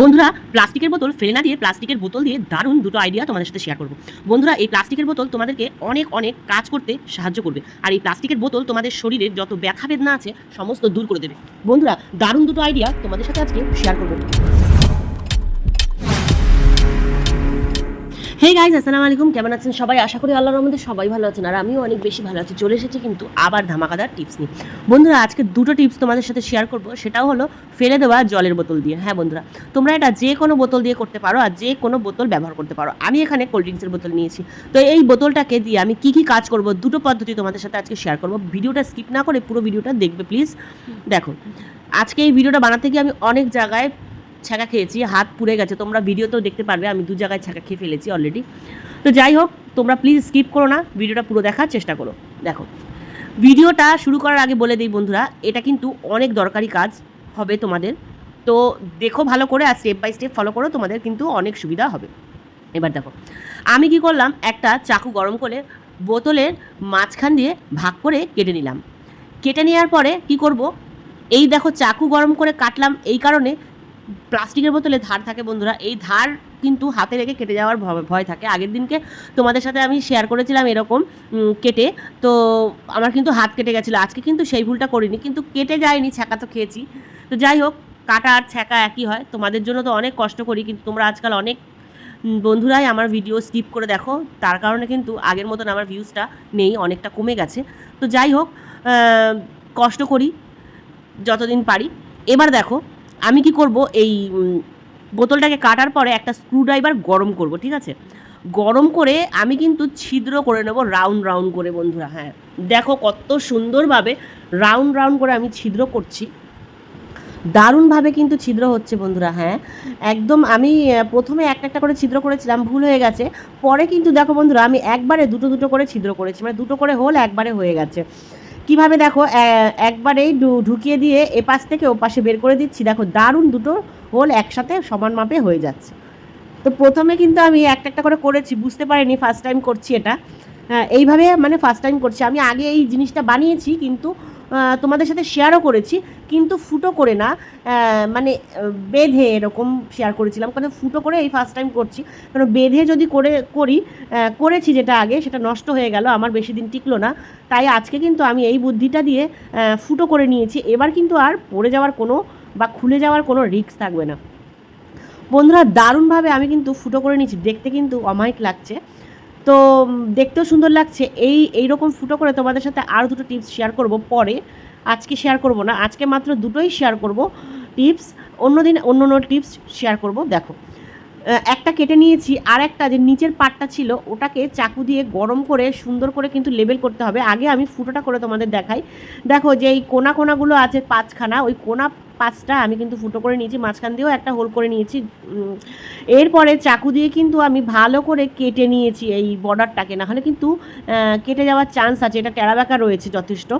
বন্ধুরা, প্লাস্টিকের বোতল ফেলে না দিয়ে প্লাস্টিকের বোতল দিয়ে দারুণ দুটো আইডিয়া তোমাদের সাথে শেয়ার করব। বন্ধুরা, এই প্লাস্টিকের বোতল তোমাদেরকে অনেক অনেক কাজ করতে সাহায্য করবে। আর এই প্লাস্টিকের বোতল তোমাদের শরীরের যত ব্যথা বেদনা আছে, সমস্ত দূর করে দেবে। বন্ধুরা, দারুণ দুটো আইডিয়া তোমাদের সাথে আজকে শেয়ার করব। হে গাইজ আসসালামু আলাইকুম কেমন আছেন সবাই? আশা করি আল্লাহর রহমতে সবাই ভালো আছেন। আর আমিও অনেক বেশি ভালো আছি। চলে এসেছি কিন্তু আবার ধামাকাদার টিপস নিয়ে। বন্ধুরা, আজকে দুটো টিপস তোমাদের সাথে শেয়ার করব। সেটাও হলো ফেলে দেওয়া জলের বোতল দিয়ে। হ্যাঁ বন্ধুরা, তোমরা এটা যে কোনো বোতল দিয়ে করতে পারো আর যে কোনো বোতল ব্যবহার করতে পারো। আমি এখানে কোল্ড ড্রিঙ্কসের বোতল নিয়েছি। তো এই বোতলটাকে দিয়ে আমি কি কি কাজ করব, দুটো পদ্ধতি তোমাদের সাথে আজকে শেয়ার করব। ভিডিওটা স্কিপ না করে পুরো ভিডিওটা দেখবে প্লিজ দেখো, আজকে এই ভিডিওটা বানাতে গিয়ে আমি অনেক জায়গায় ছ্যাঁকা খেয়েছি, হাত পুড়ে গেছে। তোমরা ভিডিওতেও দেখতে পারবে, আমি দু জায়গায় ছ্যাঁকা খেয়ে ফেলেছি অলরেডি তো যাই হোক, তোমরা প্লিজ স্কিপ করো না, ভিডিওটা পুরো দেখার চেষ্টা করো। দেখো, ভিডিওটা শুরু করার আগে বলে দিই বন্ধুরা, এটা কিন্তু অনেক দরকারি কাজ হবে তোমাদের। তো দেখো ভালো করে আর স্টেপ বাই স্টেপ ফলো করো, তোমাদের কিন্তু অনেক সুবিধা হবে। এবার দেখো, আমি কি করলাম, একটা চাকু গরম করে বোতলের মাঝখান দিয়ে ভাগ করে কেটে নিলাম। কেটে নেওয়ার পরে কি করব, এই দেখো চাকু গরম করে কাটলাম, এই কারণে প্লাস্টিকের বোতলে ধার থাকে বন্ধুরা, এই ধার কিন্তু হাতে রেখে কেটে যাওয়ার ভয়- থাকে। আগের দিনকে তোমাদের সাথে আমি শেয়ার করেছিলাম এরকম কেটে। তো আমার কিন্তু হাত কেটে গেছিল। আজকে কিন্তু সেই ভুলটা করিনি, কিন্তু কেটে যায়নি, ছ্যাঁকা তো খেয়েছি। তো যাই হোক, কাটা আর ছ্যাঁকা একই হয়। তোমাদের জন্য তো অনেক কষ্ট করি, কিন্তু তোমরা আজকাল অনেক বন্ধুরাই আমার ভিডিও স্কিপ করে দেখো। তার কারণে কিন্তু আগের মতন আমার ভিউজটা নেই, অনেকটা কমে গেছে। তো যাই হোক কষ্ট করি, যতদিন পারি। এবার দেখো আমি কি করব? এই বোতলটাকে কাটার পরে একটা স্ক্রুড্রাইভার গরম করব, ঠিক আছে? গরম করে আমি কিন্তু ছিদ্র করে নেব রাউন্ড রাউন্ড করে, বন্ধুরা হ্যাঁ। দেখো কত সুন্দরভাবে রাউন্ড রাউন্ড করে আমি ছিদ্র করছি। দারুণভাবে কিন্তু ছিদ্র হচ্ছে, বন্ধুরা হ্যাঁ। একদম আমি প্রথমে একটা একটা করে ছিদ্র করেছিলাম, ভুল হয়ে গেছে। পরে কিন্তু দেখো, বন্ধুরা, আমি একবারে দুটো দুটো করে ছিদ্র করেছি মানে দুটো করে হোল একবারে হয়ে গেছে। কীভাবে দেখো একবারেই ঢুকিয়ে দিয়ে এপাশ থেকে ও পাশে বের করে দিচ্ছি। দেখো দারুণ দুটো হোল একসাথে সমান মাপে হয়ে যাচ্ছে। তো প্রথমে কিন্তু আমি একটা একটা করে করেছি বুঝতে পারিনি ফার্স্ট টাইম করছি এটা। আহ, এইভাবে মানে ফার্স্ট টাইম করছি। আমি আগে এই জিনিসটা বানিয়েছি কিন্তু তোমাদের সাথে শেয়ারও করেছি, কিন্তু ফুটো করে না মানে বেঁধে এরকম শেয়ার করেছিলাম, কারণ ফুটো করে এই ফার্স্ট টাইম করছি। কারণ বেঁধে যদি করে, করি করেছি যেটা আগে, সেটা নষ্ট হয়ে গেল, আমার বেশি দিন টিকলো না। তাই আজকে কিন্তু আমি এই বুদ্ধিটা দিয়ে ফুটো করে নিয়েছি। এবার কিন্তু আর পড়ে যাওয়ার কোনো বা খুলে যাওয়ার কোনো রিস্ক থাকবে না। বন্ধুরা, দারুণভাবে আমি কিন্তু ফুটো করে নিয়েছি। দেখতে কিন্তু অমায়িক লাগছে। তো দেখতেও সুন্দর লাগছে। এই এই রকম ফুটো করে তোমাদের সাথে আরও দুটো টিপস শেয়ার করব পরে। আজকে শেয়ার করব না, আজকে মাত্র দুটোই শেয়ার করব টিপস অন্য অন্যদিন অন্য অন্য টিপস শেয়ার করব, দেখো। একটা কেটে নিয়েছি আর একটা যে নিচের পাটটা ছিল, ওটাকে চাকু দিয়ে গরম করে সুন্দর করে কিন্তু লেবেল করতে হবে। আগে আমি ফুটোটা করে তোমাদের দেখাই। দেখো যে এই কোনা কোনাগুলো আছে পাঁচখানা, ওই কোনা পাঁচটা আমি কিন্তু ফুটো করে নিয়েছি, মাঝখান দিয়েও একটা হোল করে নিয়েছি। এরপরে চাকু দিয়ে কিন্তু আমি ভালো করে কেটে নিয়েছি এই বর্ডারটাকে। নাহলে কিন্তু কেটে যাওয়ার চান্স আছে, এটা টেরাবেকা রয়েছে যথেষ্ট।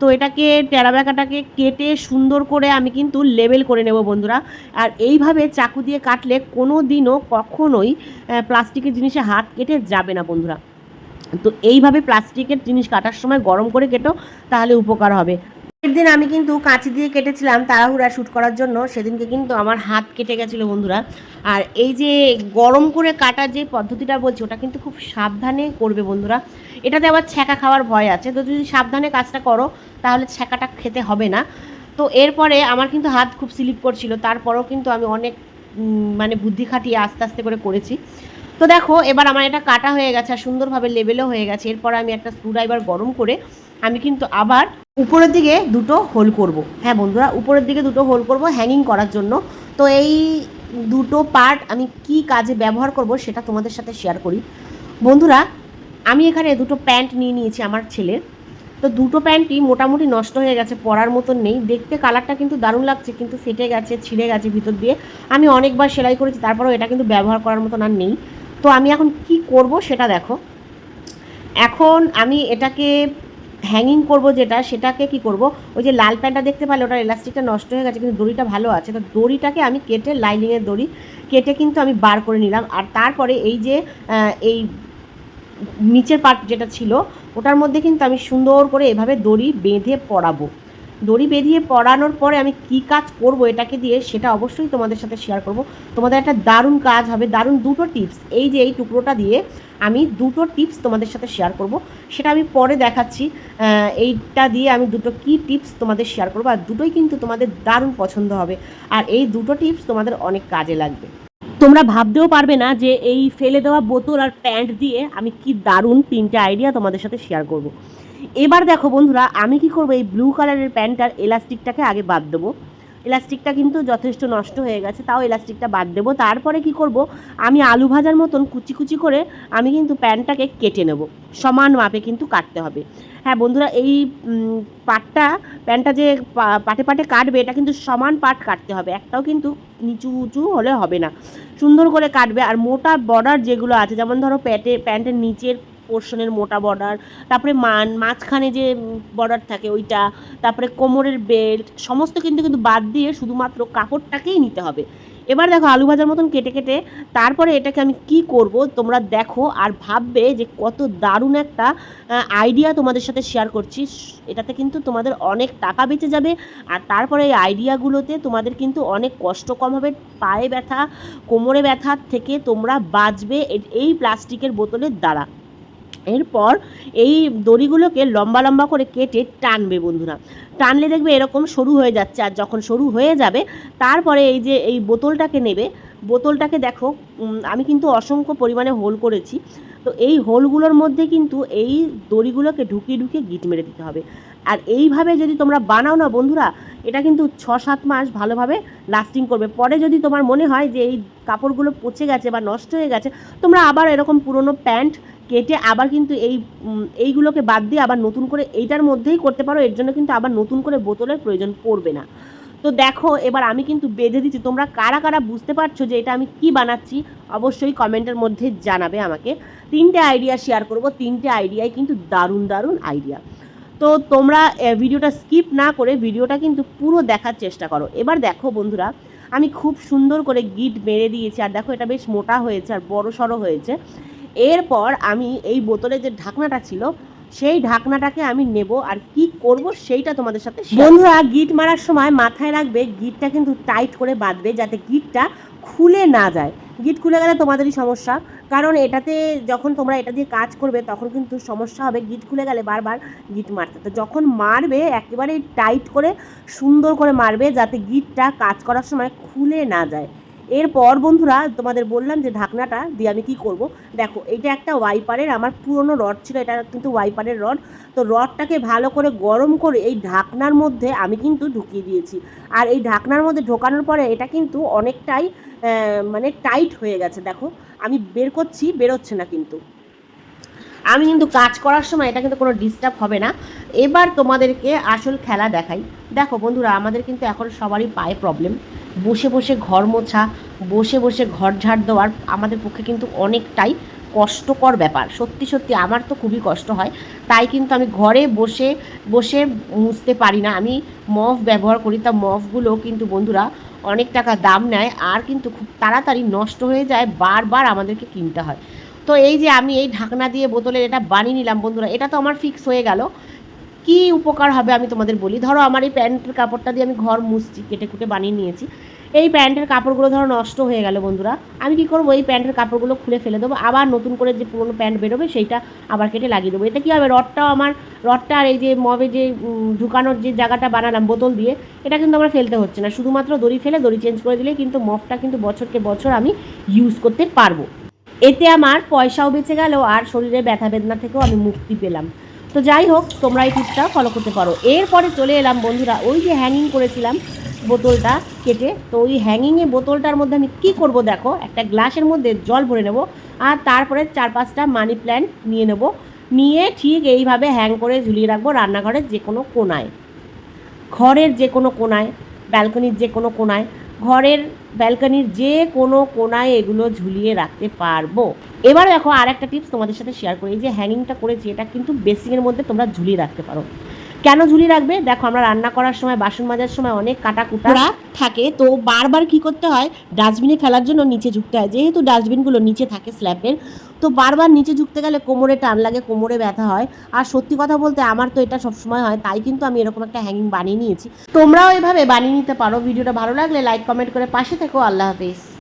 তো এটাকে, টেরাবেকাটাকে কেটে সুন্দর করে আমি কিন্তু লেবেল করে নেব বন্ধুরা। আর এইভাবে চাকু দিয়ে কাটলে কোনো দিনও কখনোই প্লাস্টিকের জিনিসে হাত কেটে যাবে না বন্ধুরা। তো এইভাবে প্লাস্টিকের জিনিস কাটার সময় গরম করে কেটো, তাহলে উপকার হবে। দিন আমি কিন্তু কাঁচি দিয়ে কেটেছিলাম তাড়াহুড়া শ্যুট করার জন্য। সেদিনকে কিন্তু আমার হাত কেটে গেছিল বন্ধুরা। আর এই যে গরম করে কাটার যে পদ্ধতিটা বলছি, ওটা কিন্তু খুব সাবধানে করবে বন্ধুরা। এটাতে আবার ছ্যাঁকা খাওয়ার ভয় আছে। তো যদি সাবধানে কাজটা করো, তাহলে ছ্যাঁকাটা খেতে হবে না। তো এরপরে আমার কিন্তু হাত খুব স্লিপ করছিল। তারপরেও কিন্তু আমি অনেক মানে বুদ্ধি খাটিয়ে আস্তে আস্তে করে করেছি। তো দেখো, এবার আমার এটা কাটা হয়ে গেছে আর সুন্দরভাবে লেবেলও হয়ে গেছে। এরপর আমি একটা স্ক্রুড্রাইভার গরম করে আমি কিন্তু আবার উপরের দিকে দুটো হোল করব। হ্যাঁ বন্ধুরা, উপরের দিকে দুটো হোল করব হ্যাঙ্গিং করার জন্য। তো এই দুটো পার্ট আমি কি কাজে ব্যবহার করব সেটা তোমাদের সাথে শেয়ার করি। বন্ধুরা, আমি এখানে দুটো প্যান্ট নিয়ে নিয়েছি আমার ছেলের। তো দুটো প্যান্টই মোটামুটি নষ্ট হয়ে গেছে, পরার মতন নেই। দেখতে কালারটা কিন্তু দারুণ লাগছে, কিন্তু ফেটে গেছে, ছিঁড়ে গেছে ভিতর দিয়ে। আমি অনেকবার সেলাই করেছি, তারপরেও এটা কিন্তু ব্যবহার করার মতন আর নেই। তো আমি এখন কি করব সেটা দেখো। এখন আমি এটাকে হ্যাঙ্গিং করব যেটা, সেটাকে কি করব? ওই যে লাল প্যান্টটা দেখতে পারলে ওটার এলাস্টিকটা নষ্ট হয়ে গেছে, কিন্তু দড়িটা ভালো আছে। তো দড়িটাকে আমি কেটে লাইনিংয়ের দড়ি কেটে কিন্তু আমি বার করে নিলাম। আর তারপরে এই যে এই নিচের পার্ট যেটা ছিল, ওটার মধ্যে কিন্তু আমি সুন্দর করে এভাবে দড়ি বেঁধে পরাবো দড়ি বেঁধিয়ে পড়ানোর পরে আমি কি কাজ করব এটাকে দিয়ে সেটা অবশ্যই তোমাদের সাথে শেয়ার করব। তোমাদের একটা দারুণ কাজ হবে, দারুণ দুটো টিপস এই যে এই টুকরোটা দিয়ে আমি দুটো টিপস তোমাদের সাথে শেয়ার করব। সেটা আমি পরে দেখাচ্ছি এইটা দিয়ে আমি দুটো কি টিপস তোমাদের শেয়ার করব আর দুটোই কিন্তু তোমাদের দারুণ পছন্দ হবে। আর এই দুটো টিপস তোমাদের অনেক কাজে লাগবে। তোমরা ভাবতেও পারবে না যে এই ফেলে দেওয়া বোতল আর প্যান্ট দিয়ে আমি কি দারুণ তিনটে আইডিয়া তোমাদের সাথে শেয়ার করব। এবার দেখো বন্ধুরা, আমি কি করব? এই ব্লু কালারের প্যান্টটার এলাস্টিকটাকে আগে বাদ দেবো। এলাস্টিকটা কিন্তু যথেষ্ট নষ্ট হয়ে গেছে, তাও এলাস্টিকটা বাদ দেবো। তারপরে কি করব? আমি আলু ভাজার মতন কুচি কুচি করে আমি কিন্তু প্যান্টটাকে কেটে নেব। সমান মাপে কিন্তু কাটতে হবে। হ্যাঁ বন্ধুরা, এই পাটটা, প্যান্টটা যে পাটে পাটে কাটবে, এটা কিন্তু সমান পাট কাটতে হবে। একটাও কিন্তু নিচু উঁচু হলে হবে না। সুন্দর করে কাটবে। আর মোটা বর্ডার যেগুলো আছে, যেমন ধরো প্যাটে, প্যান্টের নিচের পোর্শনের মোটা বর্ডার, তারপরে মান, মাঝখানে যে বর্ডার থাকে ওইটা, তারপরে কোমরের বেল্ট, সমস্ত কিন্তু কিন্তু বাদ দিয়ে শুধুমাত্র কাপড়টাকেই নিতে হবে। এবার দেখো আলু ভাজার মতন কেটে কেটে তারপরে এটাকে আমি কি করব তোমরা দেখো আর ভাববে যে কত দারুণ একটা আইডিয়া তোমাদের সাথে শেয়ার করছি। এটাতে কিন্তু তোমাদের অনেক টাকা বেঁচে যাবে আর তারপরে এই আইডিয়াগুলোতে তোমাদের কিন্তু অনেক কষ্ট কম হবে। পায়ে ব্যথা, কোমরে ব্যথার থেকে তোমরা বাঁচবে এই প্লাস্টিকের বোতলের দ্বারা। এরপর এই দড়িগুলোকে লম্বা লম্বা করে কেটে টানবে বন্ধুরা। টানলে দেখবে এরকম সরু হয়ে যাচ্ছে, আর যখন সরু হয়ে যাবে, তারপরে এই যে এই বোতলটাকে নেবে, বোতলটাকে দেখো আমি কিন্তু অসংখ্য পরিমাণে হোল করেছি, তো এই হোলগুলোর মধ্যে কিন্তু এই দড়িগুলোকে ঢুকিয়ে ঢুকিয়ে গিট মেরে দিতে হবে। আর এইভাবে যদি তোমরা বানাও না বন্ধুরা, এটা কিন্তু ছ সাত মাস ভালোভাবে লাস্টিং করবে। পরে যদি তোমার মনে হয় যে এই কাপড়গুলো পচে গেছে বা নষ্ট হয়ে গেছে, তোমরা আবার এরকম পুরনো প্যান্ট কেটে আবার কিন্তু এই এইগুলোকে বাদ দিয়ে আবার নতুন করে এইটার মধ্যেই করতে পারো, এর জন্য কিন্তু আবার নতুন করে বোতলের প্রয়োজন পড়বে না। তো দেখো, এবার আমি কিন্তু বেঁধে দিচ্ছি। তোমরা কারা কারা বুঝতে পারছ যে এটা আমি কি বানাচ্ছি, অবশ্যই কমেন্টের মধ্যে জানাবে আমাকে। তিনটে আইডিয়া শেয়ার করব। তিনটে আইডিয়াই কিন্তু দারুণ দারুণ আইডিয়া তো তোমরা ভিডিওটা স্কিপ না করে ভিডিওটা কিন্তু পুরো দেখার চেষ্টা করো। এবার দেখো বন্ধুরা, আমি খুব সুন্দর করে গিট মেরে দিয়েছি। আর দেখো, এটা বেশ মোটা হয়েছে আর বড় সড়ো হয়েছে। এরপর আমি এই বোতলে যে ঢাকনাটা ছিল, সেই ঢাকনাটাকে আমি নেব আর কি করব সেইটা তোমাদের সাথে বন্ধুরা, গিট মারার সময় মাথায় রাখবে, গিটটা কিন্তু টাইট করে বাঁধবে যাতে গিটটা খুলে না যায়। গিট খুলে গেলে তোমাদেরই সমস্যা, কারণ এটাতে যখন তোমরা এটা দিয়ে কাজ করবে তখন কিন্তু সমস্যা হবে, গিট খুলে গেলে বারবার গিট মারতে। তো যখন মারবে একেবারে টাইট করে সুন্দর করে মারবে যাতে গিটটা কাজ করার সময় খুলে না যায়। এরপর বন্ধুরা, তোমাদের বললাম যে ঢাকনাটা দিয়ে আমি কি করব? দেখো, এটা একটা ওয়াইপারের আমার পুরনো রড ছিল, এটা কিন্তু ওয়াইপারের রড তো রডটাকে ভালো করে গরম করে এই ঢাকনার মধ্যে আমি কিন্তু ঢুকিয়ে দিয়েছি। আর এই ঢাকনার মধ্যে ঢোকানোর পরে এটা কিন্তু অনেকটাই মানে টাইট হয়ে গেছে, দেখো। আমি বের করছি, বেরোচ্ছে না কিন্তু। আমি কিন্তু কাজ করার সময় এটা কিন্তু কোনো ডিস্টার্ব হবে না। এবার তোমাদেরকে আসল খেলা দেখাই। দেখো বন্ধুরা, আমাদের কিন্তু এখন সবারই পায়ে প্রবলেম বসে বসে ঘর মোছা, বসে বসে ঘর ঝাড় দেওয়ার আমাদের পক্ষে কিন্তু অনেকটাই কষ্টকর ব্যাপার। সত্যি সত্যি আমার তো খুবই কষ্ট হয়, তাই কিন্তু আমি ঘরে বসে বসে মুছতে পারি না। আমি মফ ব্যবহার করি, তা মফগুলো কিন্তু বন্ধুরা অনেক টাকা দাম নেয় আর কিন্তু খুব তাড়াতাড়ি নষ্ট হয়ে যায়, বারবার আমাদেরকে কিনতে হয়। তো এই যে আমি এই ঢাকনা দিয়ে বোতলের এটা বানিয়ে নিলাম বন্ধুরা, এটা তো আমার ফিক্স হয়ে গেল। কি উপকার হবে আমি তোমাদের বলি। ধরো আমার এই প্যান্টের কাপড়টা দিয়ে আমি ঘর মুছছি, কেটে কুটে বানিয়ে নিয়েছি। এই প্যান্টের কাপড়গুলো ধরো নষ্ট হয়ে গেল বন্ধুরা। আমি কি করব? এই প্যান্টের কাপড়গুলো খুলে ফেলে দেবো। আবার নতুন করে যে পুরোনো প্যান্ট বেরোবে, সেইটা আবার কেটে লাগিয়ে দেবো। এতে কী হবে? রডটাও আমার, রডটা আর এই যে মবে যে ঢুকানোর যে জায়গাটা বানালাম, বোতল দিয়ে, এটা কিন্তু আমার ফেলতে হচ্ছে না। শুধুমাত্র দড়ি ফেলে, দড়ি চেঞ্জ করে দিলে কিন্তু মফটা কিন্তু বছরকে বছর আমি ইউজ করতে পারব। এতে আমার পয়সাও বেঁচে গেল আর শরীরে ব্যথা বেদনা থেকেও আমি মুক্তি পেলাম। তো যাই হোক, তোমরা এই টিপসটা ফলো করতে পারো। এরপরে চলে এলাম বন্ধুরা, ওই যে হ্যাঙ্গিং করেছিলাম বোতলটা কেটে, তো ওই হ্যাঙ্গিংয়ে বোতলটার মধ্যে আমি কি করব দেখো, একটা গ্লাসের মধ্যে জল ভরে নেব আর তারপরে চার পাঁচটা মানি প্ল্যান্ট নিয়ে নেব। নিয়ে ঠিক এইভাবে হ্যাং করে ঝুলিয়ে রাখব রান্নাঘরের যে কোনো কোনায়। ঘরের যে কোনো কোনায় ব্যালকনির যে কোনো কোনায়, ঘরের ব্যালকনির যে কোনো কোনায় এগুলো ঝুলিয়ে রাখতে পারব। এবার দেখো আর একটা টিপস তোমাদের সাথে শেয়ার করি যে হ্যাঙ্গিংটা করেছি, এটা কিন্তু বেসিংয়ের মধ্যে তোমরা ঝুলিয়ে রাখতে পারো। কেন ঝুলি রাখবে? দেখো, আমরা রান্না করার সময়, বাসন মাজার সময় অনেক কাটা কুটা থাকে, তো বারবার কি করতে হয়? ডাস্টবিনে ফেলার জন্য নিচে ঝুঁকতে হয়। যেহেতু ডাস্টবিনগুলো নিচে থাকে স্ল্যাপের, তো বারবার নিচে ঝুঁকতে গেলে কোমরে টান লাগে, কোমরে ব্যথা হয়। আর সত্যি কথা বলতে আমার তো এটা সবসময় হয়, তাই কিন্তু আমি এরকম একটা হ্যাঙ্গিং বানিয়ে নিয়েছি। তোমরাও এভাবে বানিয়ে নিতে পারো। ভিডিওটা ভালো লাগলে লাইক কমেন্ট করে পাশে থেকো। আল্লাহ হাফিজ।